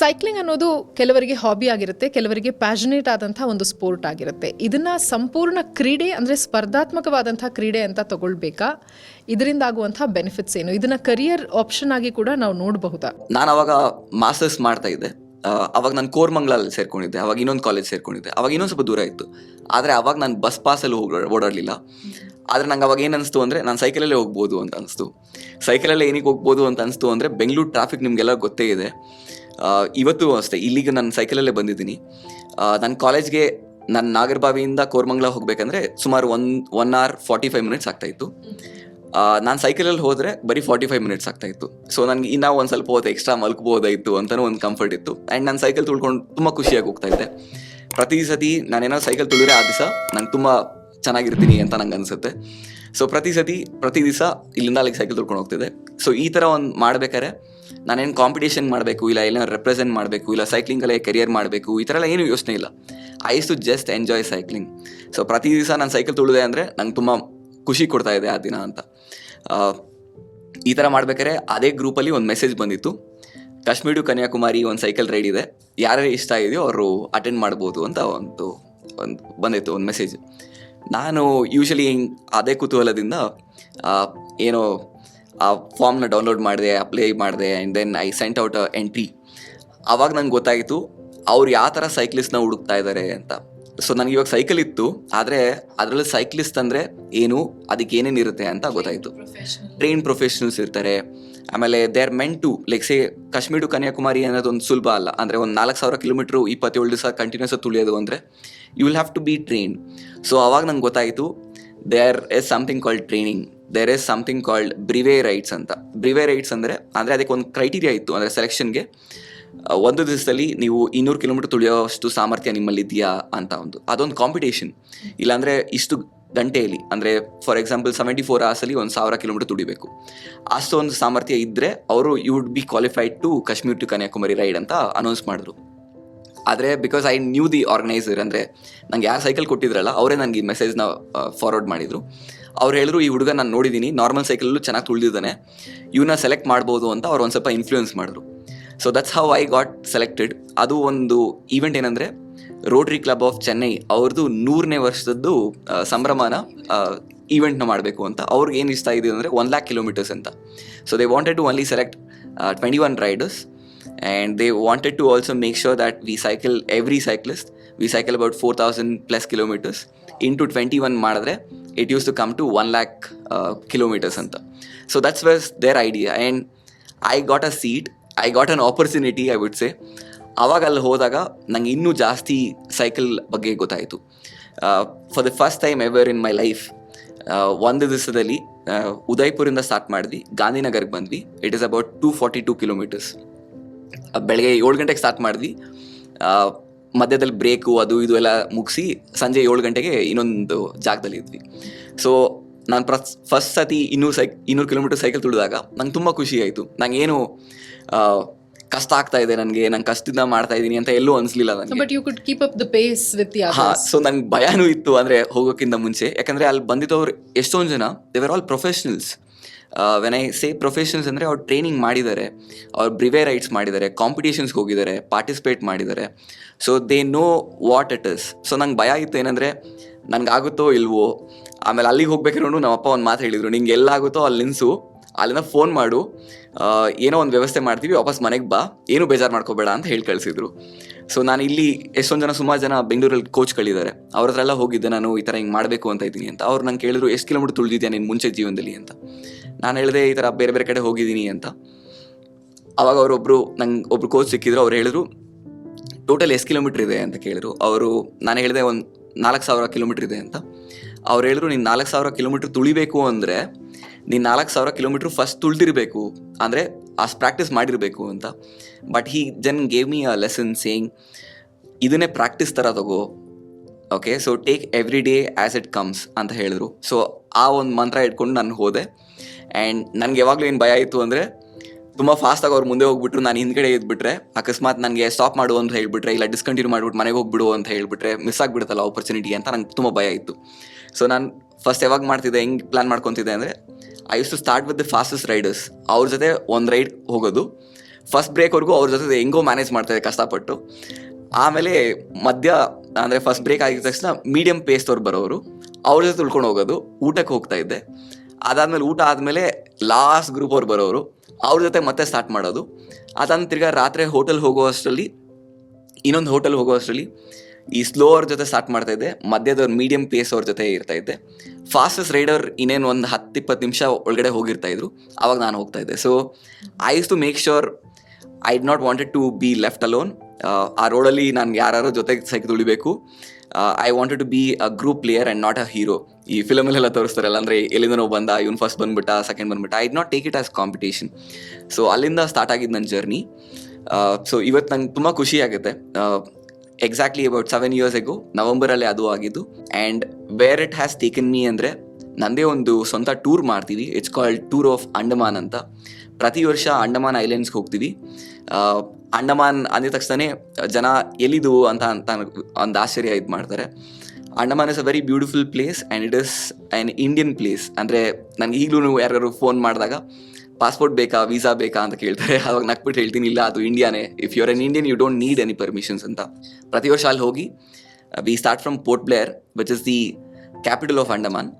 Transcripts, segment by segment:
Cycling ಅನ್ನೋದು ಕೆಲವರಿಗೆ hobby ಆಗಿರುತ್ತೆ, ಕೆಲವರಿಗೆ ಪ್ಯಾಷನೇಟ್ ಆದಂಥ ಒಂದು ಸ್ಪೋರ್ಟ್ ಆಗಿರುತ್ತೆ. ಇದನ್ನ ಸಂಪೂರ್ಣ ಕ್ರೀಡೆ ಅಂದರೆ ಸ್ಪರ್ಧಾತ್ಮಕವಾದಂಥ ಕ್ರೀಡೆ ಅಂತ ತಗೊಳ್ಬೇಕಾ? ಇದರಿಂದ ಆಗುವಂಥ ಬೆನಿಫಿಟ್ಸ್ ಏನು? ಇದನ್ನ ಕರಿಯರ್ ಆಪ್ಷನ್ ಆಗಿ ಕೂಡ ನಾವು ನೋಡಬಹುದಾ? ನಾನು ಅವಾಗ ಮಾಸ್ಟರ್ಸ್ ಮಾಡ್ತಾ ಇದ್ದೆ. ಅವಾಗ ನಾನು ಕೋರ್ಮಂಗ್ಲಲ್ಲಿ ಸೇರ್ಕೊಂಡಿದ್ದೆ. ಅವಾಗ ಇನ್ನೊಂದು ಕಾಲೇಜ್ ಸೇರ್ಕೊಂಡಿದ್ದೆ. ಅವಾಗ ಇನ್ನೊಂದು ಸ್ವಲ್ಪ ದೂರ ಇತ್ತು. ಆದರೆ ಅವಾಗ ನಾನು ಬಸ್ ಪಾಸಲ್ಲಿ ಹೋಗಿ ಓಡಾಡಲಿಲ್ಲ. ಆದರೆ ನಂಗೆ ಅವಾಗ ಏನು ಅನಿಸ್ತು ಅಂದರೆ, ನಾನು ಸೈಕಲಲ್ಲೇ ಹೋಗ್ಬೋದು ಅಂತ ಅನಿಸ್ತು. ಸೈಕಲಲ್ಲೇ ಏನಕ್ಕೆ ಹೋಗ್ಬೋದು ಅಂತ ಅನಿಸ್ತು ಅಂದರೆ ಬೆಂಗಳೂರು ಟ್ರಾಫಿಕ್ ನಿಮಗೆಲ್ಲ ಗೊತ್ತೇ ಇದೆ. ಇವತ್ತು ಅಷ್ಟೇ, ಇಲ್ಲಿಗೆ ನಾನು ಸೈಕಲಲ್ಲೇ ಬಂದಿದ್ದೀನಿ. ನನ್ನ ಕಾಲೇಜ್ಗೆ ನನ್ನ ನಾಗರಬಾವಿಯಿಂದ ಕೋರ್ಮಂಗ್ಲ ಹೋಗಬೇಕಂದ್ರೆ ಸುಮಾರು one one hour forty five minutes ಆಗ್ತಾಯಿತ್ತು ನಾನು ಸೈಕಲಲ್ಲಿ ಹೋದರೆ ಬರೀ ಫಾರ್ಟಿ ಫೈವ್ ಮಿನಿಟ್ಸ್ ಆಗ್ತಾ ಇತ್ತು. ಸೊ ನನಗೆ ಇನ್ನೂ ಒಂದು ಸ್ವಲ್ಪ ಹೊತ್ತು ಎಕ್ಸ್ಟ್ರಾ ಮಲ್ಕಬೋದಾಯಿತು ಅಂತಲೂ ಒಂದು ಕಂಫರ್ಟ್ ಇತ್ತು. ಆ್ಯಂಡ್ ನಾನು ಸೈಕಲ್ ತುಳ್ಕೊಂಡು ತುಂಬ ಖುಷಿಯಾಗಿ ಹೋಗ್ತಾ ಇದ್ದೆ. ಪ್ರತಿ ಸತಿ ನಾನೇನೋ ಸೈಕಲ್ ತುಳಿದ್ರೆ ಆ ದಿವಸ ನಂಗೆ ತುಂಬ ಚೆನ್ನಾಗಿರ್ತೀನಿ ಅಂತ ನಂಗೆ ಅನಿಸುತ್ತೆ. ಸೊ ಪ್ರತಿ ಸತಿ, ಪ್ರತಿ ದಿವಸ ಇಲ್ಲಿಂದ ಅಲ್ಲಿಗೆ ಸೈಕಲ್ ತುಳ್ಕೊಂಡು ಹೋಗ್ತಿದ್ದೆ. ಸೊ ಈ ಥರ ಒಂದು ಮಾಡ್ಬೇಕಾದ್ರೆ ನಾನೇನು ಕಾಂಪಿಟೇಷನ್ ಮಾಡಬೇಕು, ಇಲ್ಲ ಎಲ್ಲ ರೆಪ್ರೆಸೆಂಟ್ ಮಾಡಬೇಕು, ಇಲ್ಲ ಸೈಕ್ಲಿಂಗಲ್ಲೇ ಕೆರಿಯರ್ ಮಾಡಬೇಕು, ಈ ಥರ ಎಲ್ಲ ಏನೂ ಯೋಚನೆ ಇಲ್ಲ. I too just enjoy cycling so ಪ್ರತಿ ದಿವಸ ನಾನು ಸೈಕಲ್ ತುಳಿದೆ ಅಂದರೆ ನಂಗೆ ತುಂಬ ಖುಷಿ ಕೊಡ್ತಾ ಇದೆ ಆ ದಿನ ಅಂತ. ಈ ಥರ ಮಾಡ್ಬೇಕಾದ್ರೆ ಅದೇ ಗ್ರೂಪಲ್ಲಿ ಒಂದು ಮೆಸೇಜ್ ಬಂದಿತ್ತು. ಕಾಶ್ಮೀರ್ ಟು ಕನ್ಯಾಕುಮಾರಿ ಒಂದು ಸೈಕಲ್ ರೈಡ್ ಇದೆ. ಯಾರ್ಯಾರು ಇಷ್ಟ ಇದೆಯೋ ಅವರು ಅಟೆಂಡ್ ಮಾಡ್ಬೋದು ಅಂತ ಒಂದು ಒಂದು ಬಂದಿತ್ತು, ಒಂದು ಮೆಸೇಜ್ ನಾನು ಯೂಶಲಿ ಅದೇ ಕುತೂಹಲದಿಂದ ಏನೋ ಆ ಫಾರ್ಮ್ನ ಡೌನ್ಲೋಡ್ ಮಾಡಿದೆ ಅಪ್ಲೈ ಮಾಡಿದೆ and then I sent out a entry ಆವಾಗ ನಂಗೆ ಗೊತ್ತಾಯಿತು ಅವ್ರು ಯಾವ ಥರ ಸೈಕ್ಲಿಸ್ಟ್ನ ಹುಡುಕ್ತಾ ಇದ್ದಾರೆ ಅಂತ. ಸೊ ನನಗೆ ಇವಾಗ ಸೈಕಲ್ ಇತ್ತು ಆದರೆ ಅದರಲ್ಲಿ ಸೈಕ್ಲಿಸ್ಟ್ ಅಂದರೆ ಏನು ಅದಕ್ಕೆ ಏನೇನು ಇರುತ್ತೆ ಅಂತ ಗೊತ್ತಾಯಿತು. ಟ್ರೈನ್ ಪ್ರೊಫೆಷನಲ್ಸ್ ಇರ್ತಾರೆ. ಆಮೇಲೆ they are meant to like say Kashmir to Kanyakumari ಅನ್ನೋದೊಂದು ಸುಲಭ ಅಲ್ಲ. ಅಂದರೆ ಒಂದು ನಾಲ್ಕು ಸಾವಿರ ಕಿಲೋಮೀಟ್ರು ಇಪ್ಪತ್ತೇಳು ದಿವಸ ಕಂಟಿನ್ಯೂಸ್ ತುಳಿಯೋದು ಅಂದರೆ you will have to be train so ಅವಾಗ ನಂಗೆ ಗೊತ್ತಾಯಿತು there is something called training there is something called brevet rides ಅಂತ. ಬ್ರಿವೇ ರೈಟ್ಸ್ ಅಂದರೆ ಅಂದರೆ ಅದಕ್ಕೆ ಒಂದು ಕ್ರೈಟೀರಿಯಾ ಇತ್ತು, ಅಂದರೆ ಸೆಲೆಕ್ಷನ್ಗೆ ಒಂದು ದಿವಸದಲ್ಲಿ ನೀವು ಇನ್ನೂರು ಕಿಲೋಮೀಟರ್ ತುಳಿಯೋಷ್ಟು ಸಾಮರ್ಥ್ಯ ನಿಮ್ಮಲ್ಲಿದೆಯಾ ಅಂತ ಒಂದು, ಅದೊಂದು ಕಾಂಪಿಟೇಷನ್ ಇಲ್ಲಾಂದರೆ ಇಷ್ಟು ಗಂಟೆಯಲ್ಲಿ, ಅಂದರೆ ಫಾರ್ ಎಕ್ಸಾಂಪಲ್ ಸೆವೆಂಟಿ ಫೋರ್ ಅವರ್ಸಲ್ಲಿ ಒಂದು ಸಾವಿರ ಕಿಲೋಮೀಟರ್ ತುಡಿಬೇಕು ಅಷ್ಟೊಂದು ಸಾಮರ್ಥ್ಯ ಇದ್ದರೆ ಅವರು you would be qualified to Kashmir to Kanyakumari ride ಅಂತ ಅನೌನ್ಸ್ ಮಾಡಿದ್ರು. ಆದರೆ because I knew the organiser ಅಂದರೆ ನಂಗೆ ಯಾರು ಸೈಕಲ್ ಕೊಟ್ಟಿದ್ರಲ್ಲ ಅವರೇ ನನಗೆ ಈ ಮೆಸೇಜ್ನ ಫಾರ್ವರ್ಡ್ ಮಾಡಿದರು. ಅವ್ರು ಹೇಳಿದ್ರು ಈ ಹುಡುಗ ನಾನು ನೋಡಿದ್ದೀನಿ ನಾರ್ಮಲ್ ಸೈಕಲಲ್ಲೂ ಚೆನ್ನಾಗಿ ತುಳಿದಿದ್ದಾನೆ ಇವನ್ನ ಸೆಲೆಕ್ಟ್ ಮಾಡ್ಬೋದು ಅಂತ ಅವ್ರು ಒಂದು ಸ್ವಲ್ಪ ಇನ್ಫ್ಲೂಯೆನ್ಸ್ ಮಾಡಿದ್ರು. So that's how I got selected ಅದು ಒಂದು ಈವೆಂಟ್ ಏನಂದರೆ ರೋಟ್ರಿ ಕ್ಲಬ್ ಆಫ್ ಚೆನ್ನೈ ಅವ್ರದ್ದು ನೂರನೇ ವರ್ಷದದ್ದು ಆ, ಸಂಭ್ರಮನ ಈವೆಂಟ್ನ ಮಾಡಬೇಕು ಅಂತ. ಅವ್ರಿಗೆ ಏನು ಇಷ್ಟ ಇದೆ ಅಂದರೆ ಒನ್ ಲ್ಯಾಕ್ ಕಿಲೋಮೀಟರ್ಸ್ ಅಂತ. So they wanted to only select twenty one riders and they wanted to also make sure that we cycle every cyclist we cycle about 4000 plus kilometers into 21 ಮಾಡಿದ್ರೆ it used to come to 1 lakh uh, kilometers anta so that's was their idea and i got a seat i got an opportunity i would say ಆವಾಗ ಅಲ್ಲಿ ಹೋದಾಗ ನಂಗೆ ಇನ್ನೂ ಜಾಸ್ತಿ cycle ಬಗ್ಗೆ ಗೊತ್ತಾಯಿತು for the first time ever in my life ಒಂದು ದಿವಸದಲ್ಲಿ ಉದಯ್ಪುರಿಂದ ಸ್ಟಾರ್ಟ್ ಮಾಡಿದ್ವಿ ಗಾಂಧಿನಗರ್ಗೆ ಬಂದ್ವಿ it is about two forty two kilometres ಬೆಳಗ್ಗೆ ಏಳು ಗಂಟೆಗೆ ಸ್ಟಾರ್ಟ್ ಮಾಡಿದ್ವಿ. ಆ, ಮಧ್ಯದಲ್ಲಿ ಬ್ರೇಕು ಅದು ಇದು ಎಲ್ಲ ಮುಗಿಸಿ ಸಂಜೆ ಏಳು ಗಂಟೆಗೆ ಇನ್ನೊಂದು ಜಾಗದಲ್ಲಿ ಇದ್ವಿ. ಸೊ ನಾನು ಪ್ರ ಫಸ್ಟ್ ಸತಿ ಇನ್ನೂರು ಸೈ ಇನ್ನೂರು ಕಿಲೋಮೀಟರ್ ಸೈಕಲ್ ತುಳಿದಾಗ ನಂಗೆ ತುಂಬ ಖುಷಿ ಆಯಿತು. ನಂಗೇನು ಆ, ಕಷ್ಟ ಆಗ್ತಾ ಇದೆ ನನಗೆ ನಂಗೆ ಕಷ್ಟದಿಂದ ಮಾಡ್ತಾ ಇದ್ದೀನಿ ಅಂತ ಎಲ್ಲೂ ಅನಿಸ್ಲಿಲ್ಲ ನನಗೆ but you could keep up the pace with ಹಾ ಸೊ ನಂಗೆ ಭಯನೂ ಇತ್ತು ಅಂದ್ರೆ ಹೋಗೋಕ್ಕಿಂತ ಮುಂಚೆ. ಯಾಕಂದ್ರೆ ಅಲ್ಲಿ ಬಂದಿದ್ದವ್ರು ಎಷ್ಟೊಂದು ಜನ they were all professionals when I say professionals ಅಂದರೆ ಅವ್ರು ಟ್ರೈನಿಂಗ್ ಮಾಡಿದ್ದಾರೆ, ಅವ್ರು ಬ್ರಿವೇ ರೈಟ್ಸ್ ಮಾಡಿದ್ದಾರೆ ಕಾಂಪಿಟೇಷನ್ಸ್ಗೆ ಹೋಗಿದ್ದಾರೆ ಪಾರ್ಟಿಸಿಪೇಟ್ ಮಾಡಿದ್ದಾರೆ. So they know what it is so ನಂಗೆ ಭಯ ಇತ್ತು ಏನಂದರೆ ಆಗುತ್ತೋ ಇಲ್ವೋ? ಆಮೇಲೆ ಅಲ್ಲಿಗೆ ಹೋಗ್ಬೇಕಾದ್ರೂ ನಮ್ಮ ಅಪ್ಪ ಒಂದು ಮಾತು ಹೇಳಿದರು, ನಿಂಗೆ ಎಲ್ಲಾಗುತ್ತೋ ಅಲ್ಲಿ ನಿನ್ಸು ಅಲ್ಲಿಂದ ಫೋನ್ ಮಾಡು ಏನೋ ಒಂದು ವ್ಯವಸ್ಥೆ ಮಾಡ್ತೀವಿ, ವಾಪಸ್ ಮನೆಗೆ ಬಾ, ಏನು ಬೇಜಾರು ಮಾಡ್ಕೋಬೇಡ ಅಂತ ಹೇಳಿ ಕಳಿಸಿದ್ರು. ಸೊ ನಾನು ಇಲ್ಲಿ ಎಷ್ಟೊಂದು ಜನ, ಸುಮಾರು ಜನ ಬೆಂಗಳೂರಲ್ಲಿ ಕೋಚ್ಗಳಿದ್ದಾರೆ ಅವ್ರ ಹತ್ರ ಎಲ್ಲ ಹೋಗಿದ್ದೆ, ನಾನು ಈ ಥರ ಹಿಂಗೆ ಮಾಡಬೇಕು ಅಂತ ಇದ್ದೀನಿ ಅಂತ. ಅವ್ರು ನಂಗೆ ಕೇಳಿದ್ರು, ಎಷ್ಟು ಕಿಲೋಮೀಟರ್ ತುಳಿದಿದ್ದೆ ನಿನ್ನ ಮುಂಚೆ ಜೀವನದಲ್ಲಿ? ಅಂತ. ನಾನು ಹೇಳಿದೆ ಈ ಥರ ಬೇರೆ ಬೇರೆ ಕಡೆ ಹೋಗಿದ್ದೀನಿ ಅಂತ. ಅವಾಗ ಅವರೊಬ್ಬರು ನಂಗೆ ಒಬ್ರು ಕೋಚ್ ಸಿಕ್ಕಿದ್ರು, ಅವ್ರು ಹೇಳಿದ್ರು ಟೋಟಲ್ ಎಷ್ಟು ಕಿಲೋಮೀಟ್ರ್ ಇದೆ? ಅಂತ ಕೇಳಿದ್ರು. ಅವರು, ನಾನು ಹೇಳಿದೆ ಒಂದು ನಾಲ್ಕು ಸಾವಿರ ಕಿಲೋಮೀಟ್ರ್ ಇದೆ ಅಂತ. ಅವ್ರು ಹೇಳಿದ್ರು, ನೀನು ನಾಲ್ಕು ಸಾವಿರ ಕಿಲೋಮೀಟ್ರ್ ತುಳಿಬೇಕು ಅಂದರೆ, ನೀನು ನಾಲ್ಕು ಸಾವಿರ ಕಿಲೋಮೀಟ್ರ್ ಫಸ್ಟ್ ತುಳಿದಿರಬೇಕು. ಅಂದರೆ ಅಷ್ಟು ಪ್ರಾಕ್ಟೀಸ್ ಮಾಡಿರಬೇಕು ಅಂತ. But he just gave me a lesson saying ಇದನ್ನೇ ಪ್ರಾಕ್ಟೀಸ್ ಥರ ತಗೋ. Okay so take every day as it comes ಅಂತ ಹೇಳಿದ್ರು. ಸೊ ಆ ಒಂದು ಮಂತ್ರ ಇಟ್ಕೊಂಡು ನಾನು ಹೋದೆ. ಆ್ಯಂಡ್ ನನಗೆ ಯಾವಾಗಲೂ ಏನು ಭಯ ಇತ್ತು ಅಂದರೆ ತುಂಬ ಫಾಸ್ಟಾಗಿ ಅವ್ರು ಮುಂದೆ ಹೋಗ್ಬಿಟ್ರು, ನಾನು ಹಿಂದ್ಗಡೆ ಇದ್ಬಿಟ್ರೆ, ಅಕಸ್ಮಾತ್ ನನಗೆ ಸ್ಟಾಪ್ ಮಾಡು ಅಂತ ಹೇಳಿಬಿಟ್ರೆ, ಇಲ್ಲ ಡಿಸ್ಕಂಟಿನ್ಯೂ ಮಾಡಿಬಿಟ್ಟು ಮನೆಗೆ ಹೋಗ್ಬಿಡು ಅಂತ ಹೇಳಿಬಿಟ್ರೆ ಮಿಸ್ ಆಗಿಬಿಡುತ್ತಲ್ಲ ಆಪರ್ಚುನಿಟಿ ಅಂತ ನಂಗೆ ತುಂಬ ಭಯ ಇತ್ತು. ಸೊ ನಾನು ಫಸ್ಟ್ ಯಾವಾಗ ಮಾಡ್ತಿದ್ದೆ, ಹೆಂಗೆ ಪ್ಲ್ಯಾನ್ ಮಾಡ್ಕೊತಿದ್ದೆ ಅಂದರೆ I use to start with the fastest riders ಅವ್ರ ಜೊತೆ ಒಂದು ರೈಡ್ ಹೋಗೋದು. ಫಸ್ಟ್ ಬ್ರೇಕ್ವರೆಗೂ ಅವ್ರ ಜೊತೆ ಹೆಂಗೋ ಮ್ಯಾನೇಜ್ ಮಾಡ್ತಾರೆ ಕಷ್ಟಪಟ್ಟು. ಆಮೇಲೆ ಮಧ್ಯ, ಅಂದರೆ ಫಸ್ಟ್ ಬ್ರೇಕ್ ಆಗಿದ ತಕ್ಷಣ ಮೀಡಿಯಂ ಪೇಸ್ದವ್ರು ಬರೋರು. ಅವ್ರ ಜೊತೆ ಉಳ್ಕೊಂಡು ಹೋಗೋದು. ಊಟಕ್ಕೆ ಹೋಗ್ತಾ ಇದ್ದೆ. ಅದಾದ್ಮೇಲೆ ಊಟ ಆದಮೇಲೆ ಲಾಸ್ಟ್ ಗ್ರೂಪ್ ಅವ್ರು ಬರೋರು ಅವ್ರ ಜೊತೆ ಮತ್ತೆ ಸ್ಟಾರ್ಟ್ ಮಾಡೋದು. ಅದಾದ ತಿರ್ಗಾ ರಾತ್ರಿ ಹೋಟೆಲ್ ಹೋಗೋ ಅಷ್ಟರಲ್ಲಿ ಇನ್ನೊಂದು ಹೋಟೆಲ್ ಹೋಗೋ ಅಷ್ಟರಲ್ಲಿ ಈ ಸ್ಲೋ ಅವ್ರ ಜೊತೆ ಸ್ಟಾರ್ಟ್ ಮಾಡ್ತಾ ಇದ್ದೆ, ಮಧ್ಯದವ್ರು ಮೀಡಿಯಂ ಪೇಸ್ ಅವ್ರ ಜೊತೆ ಇರ್ತಾ ಇದ್ದೆ. ಫಾಸ್ಟೆಸ್ಟ್ ರೈಡರ್ ಇನ್ನೇನು ಒಂದು ಹತ್ತು ಇಪ್ಪತ್ತು ನಿಮಿಷ ಒಳಗಡೆ ಹೋಗಿರ್ತಾ ಇದ್ರು, ಅವಾಗ ನಾನು ಹೋಗ್ತಾ ಇದ್ದೆ. So I to make sure I not wanted to be left alone ಆ ರೋಡಲ್ಲಿ ನಾನು ಯಾರ ಜೊತೆಗೆ psyche ತುಳಿಬೇಕು I wanted to be a group player and not a hero ಈ ಫಿಲಮಲ್ಲೆಲ್ಲ ತೋರಿಸ್ತಾರಲ್ಲ, ಅಂದರೆ ಎಲ್ಲಿಂದ ನಾವು ಬಂದ, ಇವ್ನು ಫಸ್ಟ್ ಬಂದ್ಬಿಟ್ಟ ಸೆಕೆಂಡ್ ಬಂದ್ಬಿಟ್ಟ I not take it as competition so ಅಲ್ಲಿಂದ ಸ್ಟಾರ್ಟ್ ಆಗಿದ್ದು ನನ್ನ ಜರ್ನಿ ಸೊ ಇವತ್ತು ನಂಗೆ ತುಂಬ ಖುಷಿ ಆಗುತ್ತೆ. Exactly about seven years ago ನವೆಂಬರಲ್ಲಿ ಅದು ಆಗಿದ್ದು. And where it has taken me ಅಂದರೆ, ನಂದೇ ಒಂದು ಸ್ವಂತ ಟೂರ್ ಮಾಡ್ತೀವಿ. It's called tour of Andaman ಅಂತ. ಪ್ರತಿ ವರ್ಷ ಅಂಡಮಾನ್ ಐಲ್ಯಾಂಡ್ಸ್ಗೆ ಹೋಗ್ತೀವಿ. ಅಂಡಮಾನ್ ಅಂದ ತಕ್ಷಣ ಜನ ಎಲ್ಲಿದು ಅಂತ ಅಂತ ಒಂದು ಆಶ್ಚರ್ಯ ಇದು ಮಾಡ್ತಾರೆ. Andaman is a very beautiful place and it is an Indian place ಅಂದರೆ ನನಗೆ ಈಗಲೂ ಯಾರು ಫೋನ್ ಮಾಡಿದಾಗ ಪಾಸ್ಪೋರ್ಟ್ ಬೇಕಾ ವೀಸಾ ಬೇಕಾ ಅಂತ ಕೇಳ್ತಾರೆ. ಅವಾಗ ನಕ್ಬಿಟ್ಟು ಹೇಳ್ತೀನಿ, ಇಲ್ಲ, ಅದು ಇಂಡಿಯಾನೇ if your an Indian you don't need any permissions ಅಂತ. ಪ್ರತಿ ವರ್ಷ ಅಲ್ಲಿ ಹೋಗಿ we start from Port Blair which is the capital of Andaman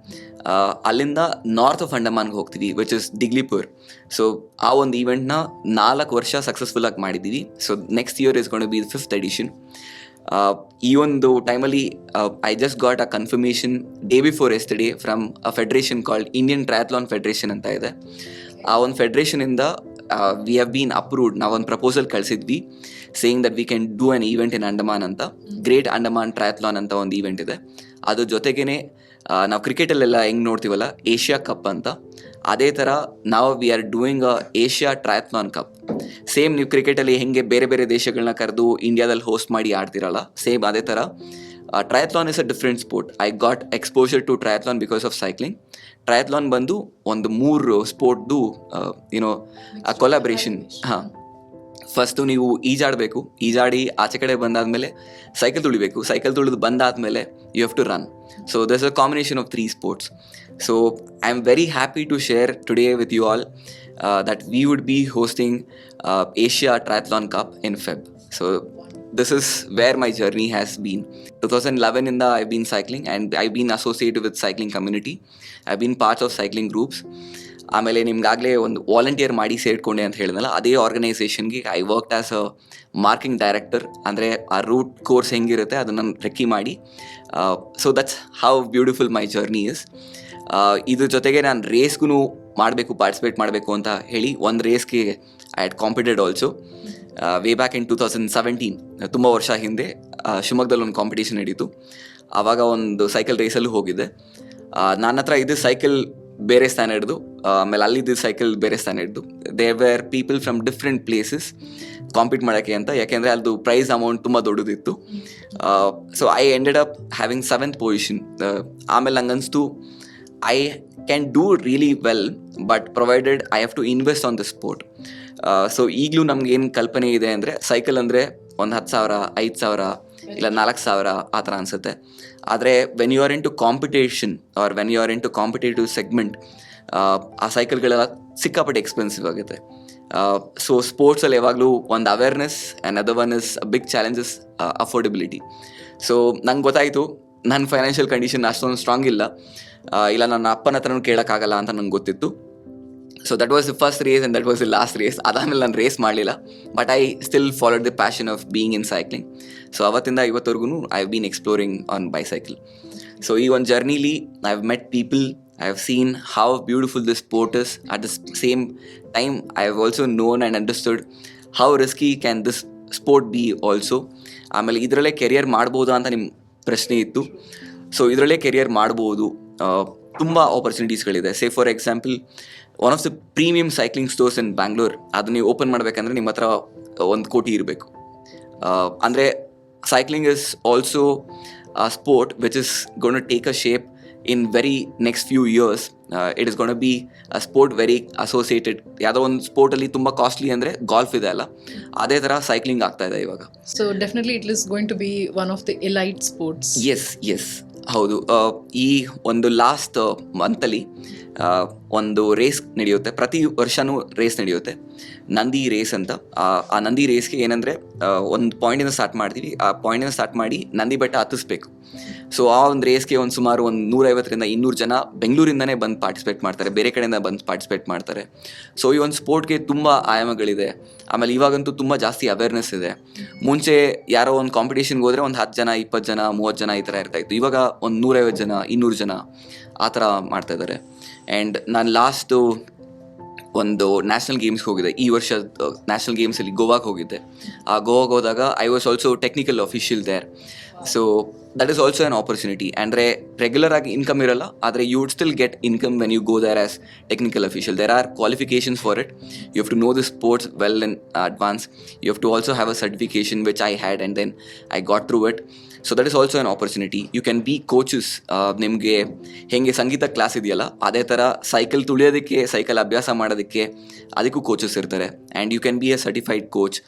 ಅಲ್ಲಿಂದ ನಾರ್ತ್ ಆಫ್ ಅಂಡಮಾನ್ಗೆ ಹೋಗ್ತೀವಿ ವಿಚ್ ಇಸ್ ಡಿಗ್ಲಿಪುರ್ ಸೊ ಆ ಒಂದು ಈವೆಂಟ್ನ ನಾಲ್ಕು ವರ್ಷ ಸಕ್ಸಸ್ಫುಲ್ಲಾಗಿ ಮಾಡಿದ್ದೀವಿ. So next year is gonna be fifth edition ಈ ಒಂದು ಟೈಮಲ್ಲಿ I just got a confirmation day before day from a federation called Indian triathlon federation ಅಂತ ಇದೆ. ಆ ಒಂದು ಫೆಡರೇಷನಿಂದ ವಿ ಹ್ಯಾವ್ ಬೀನ್ ಅಪ್ರೂವ್ಡ್ ನಾವೊಂದು proposal ಕಳಿಸಿದ್ವಿ saying that we can do an event in Andaman ಅಂತ ಗ್ರೇಟ್ ಅಂಡಮಾನ್ ಟ್ರಯಾಥ್ಲಾನ್ ಅಂತ ಒಂದು event ಇದೆ. ಅದ್ರ ಜೊತೆಗೇನೆ ನಾವು ಕ್ರಿಕೆಟಲ್ಲೆಲ್ಲ ಹೆಂಗೆ ನೋಡ್ತೀವಲ್ಲ ಏಷ್ಯಾ ಕಪ್ ಅಂತ. ಅದೇ ಥರ ನಾವು we are doing a Asia triathlon cup same ನೀವು ಕ್ರಿಕೆಟಲ್ಲಿ ಹೆಂಗೆ ಬೇರೆ ಬೇರೆ ದೇಶಗಳನ್ನ ಕರೆದು ಇಂಡಿಯಾದಲ್ಲಿ ಹೋಸ್ಟ್ ಮಾಡಿ ಆಡ್ತಿರಲ್ಲ ಸೇಮ್ ಅದೇ ಥರ triathlon is a different sport I got exposure to triathlon because of cycling triathlon ಬಂದು ಒಂದು ಮೂರು ಸ್ಪೋರ್ಟ್ದು ಏನೋ ಕೊಲಾಬ್ರೇಷನ್ ಹಾಂ. ಫಸ್ಟು ನೀವು ಈಜಾಡಬೇಕು. ಈಜಾಡಿ ಆಚೆ ಕಡೆ ಬಂದಾದಮೇಲೆ ಸೈಕಲ್ ತುಳಿಬೇಕು. ಸೈಕಲ್ ತುಳಿದು ಬಂದಾದಮೇಲೆ you have to run so thus a combination of three sports so I am very happy to share today with you all that we would be hosting Asia triathlon cup in Feb so this is where my journey has been. 2011 in the, i've been cycling and i've been associated with cycling community. I've been part of cycling groups. ಆಮೇಲೆ ನಿಮ್ಗಾಗಲೇ ಒಂದು volunteer ಮಾಡಿ ಸೇರಿಕೊಂಡೆ ಅಂತ ಹೇಳಿದ್ನಲ್ಲ, ಅದೇ ಆರ್ಗನೈಸೇಷನ್ಗೆ I work as a marking director ಅಂದರೆ ಆ route course ಹೆಂಗಿರುತ್ತೆ ಅದನ್ನು ರೆಕ್ಕಿ ಮಾಡಿ so that's how beautiful my journey is ಇದ್ರ ಜೊತೆಗೆ ನಾನು ರೇಸ್ಗೂ ಮಾಡಬೇಕು ಪಾರ್ಟಿಸಿಪೇಟ್ ಮಾಡಬೇಕು ಅಂತ ಹೇಳಿ ಒಂದು ರೇಸ್ಗೆ I had competed also way back in two thousand seventeen ತುಂಬ ವರ್ಷ ಹಿಂದೆ ಶಿವಮೊಗ್ಗದಲ್ಲಿ ಒಂದು ಕಾಂಪಿಟೇಷನ್ ನಡೀತು. ಆವಾಗ ಒಂದು ಸೈಕಲ್ ರೇಸಲ್ಲೂ ಹೋಗಿದ್ದೆ. ನನ್ನ ಹತ್ರ ಇದು ಸೈಕಲ್ ಬೇರೆ ಸ್ಥಾನ ಹಿಡಿದು ಆಮೇಲೆ ಅಲ್ಲಿದ್ದು ಸೈಕಲ್ ಬೇರೆ ಸ್ಥಾನ ಹಿಡಿದು. They were people from different places compete ಮಾಡೋಕ್ಕೆ ಅಂತ. ಯಾಕೆಂದರೆ ಅದು ಪ್ರೈಸ್ ಅಮೌಂಟ್ ತುಂಬ ದೊಡ್ಡದಿತ್ತು. So I ended up having seventh position ಆಮೇಲೆ ನಂಗೆ ಅನಿಸ್ತು I can do really well but provided I have to invest on the sport so ಈಗಲೂ ನಮ್ಗೆ ಏನು ಕಲ್ಪನೆ ಇದೆ ಅಂದರೆ ಸೈಕಲ್ ಅಂದರೆ ಒಂದು ಹತ್ತು ಸಾವಿರ, ಐದು ಸಾವಿರ, ಇಲ್ಲ ನಾಲ್ಕು ಸಾವಿರ ಆ ಥರ ಅನಿಸುತ್ತೆ. ಆದರೆ when you are into competition or when you are into competitive segment ಆ ಸೈಕಲ್ಗಳೆಲ್ಲ ಸಿಕ್ಕಾಪಟ್ಟೆ ಎಕ್ಸ್ಪೆನ್ಸಿವ್ ಆಗುತ್ತೆ. ಸೊ ಸ್ಪೋರ್ಟ್ಸಲ್ಲಿ ಯಾವಾಗಲೂ ಒಂದು awareness and other one is big challenges affordability so ನಂಗೆ ಗೊತ್ತಾಯಿತು ನನ್ನ ಫೈನಾನ್ಷಿಯಲ್ ಕಂಡೀಷನ್ ಅಷ್ಟೊಂದು ಸ್ಟ್ರಾಂಗ್ ಇಲ್ಲ. ಇಲ್ಲ ನನ್ನ ಅಪ್ಪನ ಹತ್ರನೂ ಕೇಳೋಕ್ಕಾಗಲ್ಲ ಅಂತ ನಂಗೆ ಗೊತ್ತಿತ್ತು. So that was the first race and that was the last race ಅದಾದಮೇಲೆ ನಾನು ರೇಸ್ ಮಾಡಲಿಲ್ಲ but I still followed the passion of being in cycling so ಅವತ್ತಿಂದ ಇವತ್ತವರೆಗೂ I have been exploring on bicycle so ಈ ಒಂದು ಜರ್ನಿಲಿ I have met people I have seen how beautiful this sport is at the same time I have also known and understood how risky can this sport be also ಆಮೇಲೆ ಇದರಲ್ಲೇ career ಮಾಡ್ಬೋದಾ ಅಂತ ನಿಮ್ಮ ಪ್ರಶ್ನೆ ಇತ್ತು. So ಇದರಲ್ಲೇ career ಮಾಡ್ಬೋದು ತುಂಬ ಆಪರ್ಚುನಿಟೀಸ್ಗಳಿದೆ say for example one of the premium cycling stores in Bangalore ಅದು ನೀವು ಓಪನ್ ಮಾಡಬೇಕಂದ್ರೆ ನಿಮ್ಮ ಹತ್ರ ಒಂದು ಕೋಟಿ ಇರಬೇಕು. ಅಂದರೆ cycling is also sport which is gonna take a shape in very next few years it is gonna be a sport very associated ಯಾವುದೋ ಒಂದು ಸ್ಪೋರ್ಟಲ್ಲಿ ತುಂಬ ಕಾಸ್ಟ್ಲಿ ಅಂದರೆ ಗಾಲ್ಫ್ ಇದೆ ಅಲ್ಲ? ಅದೇ ಥರ ಸೈಕ್ಲಿಂಗ್ ಆಗ್ತಾ ಇದೆ ಇವಾಗ. So definitely it is going to be one of the elite sports yes yes ಹೌದು. ಈ ಒಂದು ಲಾಸ್ಟ್ ಮಂತಲ್ಲಿ ಒಂದು ರೇಸ್ ನಡೆಯುತ್ತೆ. ಪ್ರತಿ ವರ್ಷನೂ ರೇಸ್ ನಡೆಯುತ್ತೆ. ನಂದಿ ರೇಸ್ ಅಂತ. ಆ, ನಂದಿ ರೇಸ್ಗೆ ಏನಂದರೆ ಒಂದು ಪಾಯಿಂಟಿಂದ ಸ್ಟಾರ್ಟ್ ಮಾಡ್ತೀವಿ. ಆ ಪಾಯಿಂಟಿಂದ ಸ್ಟಾರ್ಟ್ ಮಾಡಿ ನಂದಿ ಬೆಟ್ಟ ಹತ್ತಿಸ್ಬೇಕು. ಸೊ ಆ ಒಂದು ರೇಸ್ಗೆ ಒಂದು ಸುಮಾರು ಒಂದು ನೂರೈವತ್ತರಿಂದ ಇನ್ನೂರು ಜನ ಬೆಂಗಳೂರಿಂದನೇ ಬಂದು ಪಾರ್ಟಿಸಿಪೇಟ್ ಮಾಡ್ತಾರೆ. ಬೇರೆ ಕಡೆಯಿಂದ ಬಂದು ಪಾರ್ಟಿಸಿಪೇಟ್ ಮಾಡ್ತಾರೆ. ಸೊ ಈ ಒಂದು ಸ್ಪೋರ್ಟ್ಗೆ ತುಂಬ ಆಯಾಮಗಳಿದೆ. ಆಮೇಲೆ ಇವಾಗಂತೂ ತುಂಬ ಜಾಸ್ತಿ ಅವೇರ್ನೆಸ್ ಇದೆ. ಮುಂಚೆ ಯಾರೋ ಒಂದು ಕಾಂಪಿಟೇಷನ್ಗೆ ಹೋದರೆ ಒಂದು ಹತ್ತು ಜನ, ಇಪ್ಪತ್ತು ಜನ, ಮೂವತ್ತು ಜನ ಈ ಥರ ಇರ್ತಾ ಇತ್ತು. ಇವಾಗ ಒಂದು ನೂರೈವತ್ತು ಜನ, ಇನ್ನೂರು ಜನ ಆ ಥರ ಮಾಡ್ತಾ ಇದ್ದಾರೆ. ಆ್ಯಂಡ್ ನಾನು ಲಾಸ್ಟು ಒಂದು ನ್ಯಾಷನಲ್ ಗೇಮ್ಸ್ಗೆ ಹೋಗಿದ್ದೆ. ಈ ವರ್ಷ ನ್ಯಾಷನಲ್ ಗೇಮ್ಸಲ್ಲಿ ಗೋವಾಗೆ ಹೋಗಿದ್ದೆ. ಆ ಗೋವಾಗೆ ಹೋದಾಗ I was also technical official there so that is also an opportunity ಅಂದರೆ ರೆಗ್ಯುಲರ್ ಆಗಿ ಇನ್ಕಮ್ ಇರಲ್ಲ, ಆದರೆ you would still get income when you go there as technical official there are qualifications for it you have to know the sports well in advance you have to also have a certification which I had and then I got through it so that is also an opportunity you can be coaches ನಿಮಗೆ ಹೇಗೆ ಸಂಗೀತ class ಇದೆಯಲ್ಲ, ಅದೇ ಥರ cycle ತುಳಿಯೋದಕ್ಕೆ cycle ಅಭ್ಯಾಸ ಮಾಡೋದಕ್ಕೆ, ಅದಕ್ಕೂ coaches ಇರ್ತಾರೆ. And you can be a certified coach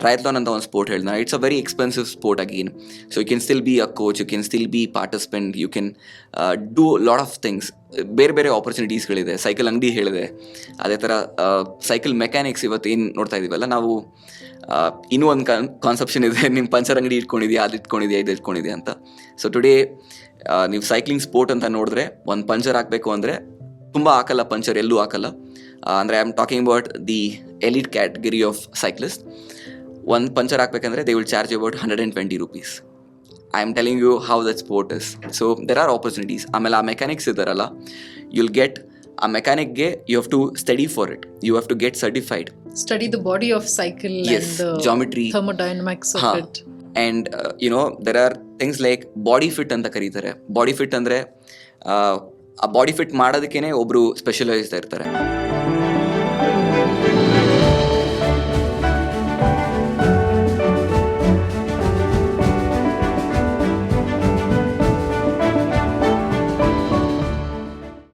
triathlon ಅಂತ ಒಂದು ಸ್ಪೋರ್ಟ್ ಹೇಳಿದ it's a very expensive sport again so you can still be a coach you can still be participant you can do lot of things ಬೇರೆ ಬೇರೆ ಆಪರ್ಚುನಿಟೀಸ್ಗಳಿದೆ cycle ಅಂಗಡಿ ಹೇಳಿದೆ. ಅದೇ ಥರ cycle mechanics ಇವತ್ತು ಏನು ನೋಡ್ತಾ ಇದ್ದೀವಲ್ಲ ನಾವು ಆ, ಇನ್ನೂ ಒಂದು ಕಾನ್ ಕಾನ್ಸೆಪ್ಷನ್ ಇದೆ. ನಿಮ್ಮ ಪಂಚರ್ ಅಂಗಡಿ ಇಟ್ಕೊಂಡಿದ್ಯಾ? ಅದು ಇಟ್ಕೊಂಡಿದ್ಯಾ? ಇದು ಇಟ್ಕೊಂಡಿದ್ಯಾ ಅಂತ. ಸೊ ಟುಡೇ ನೀವು ಸೈಕ್ಲಿಂಗ್ ಸ್ಪೋರ್ಟ್ ಅಂತ ನೋಡಿದ್ರೆ ಒಂದು ಪಂಚರ್ ಹಾಕಬೇಕು ಅಂದರೆ ತುಂಬ ಹಾಕಲ್ಲ ಪಂಚರ್ ಎಲ್ಲೂ ಹಾಕಲ್ಲ ಅಂದರೆ I am talking about the elite category of cyclist ಒಂದು ಪಂಚರ್ ಹಾಕ್ಬೇಕಂದ್ರೆ they will charge about hundred and twenty rupees I am telling you how that sport is so there are opportunities ಆಮೇಲೆ ಆ mechanics ಇದ್ದಾರಲ್ಲ. You'll get ಆ ಮೆಕ್ಯಾನಿಕ್ಗೆ you have to study for it you have to get certified study the body of cycle geometry. Thermodynamics and you know there are things like body fit ಅಂತ ಕರೀತಾರೆ. Body fit ಅಂದರೆ ಆ body fit ಮಾಡೋದಕ್ಕೇನೆ ಒಬ್ರು specialised ಇರ್ತಾರೆ.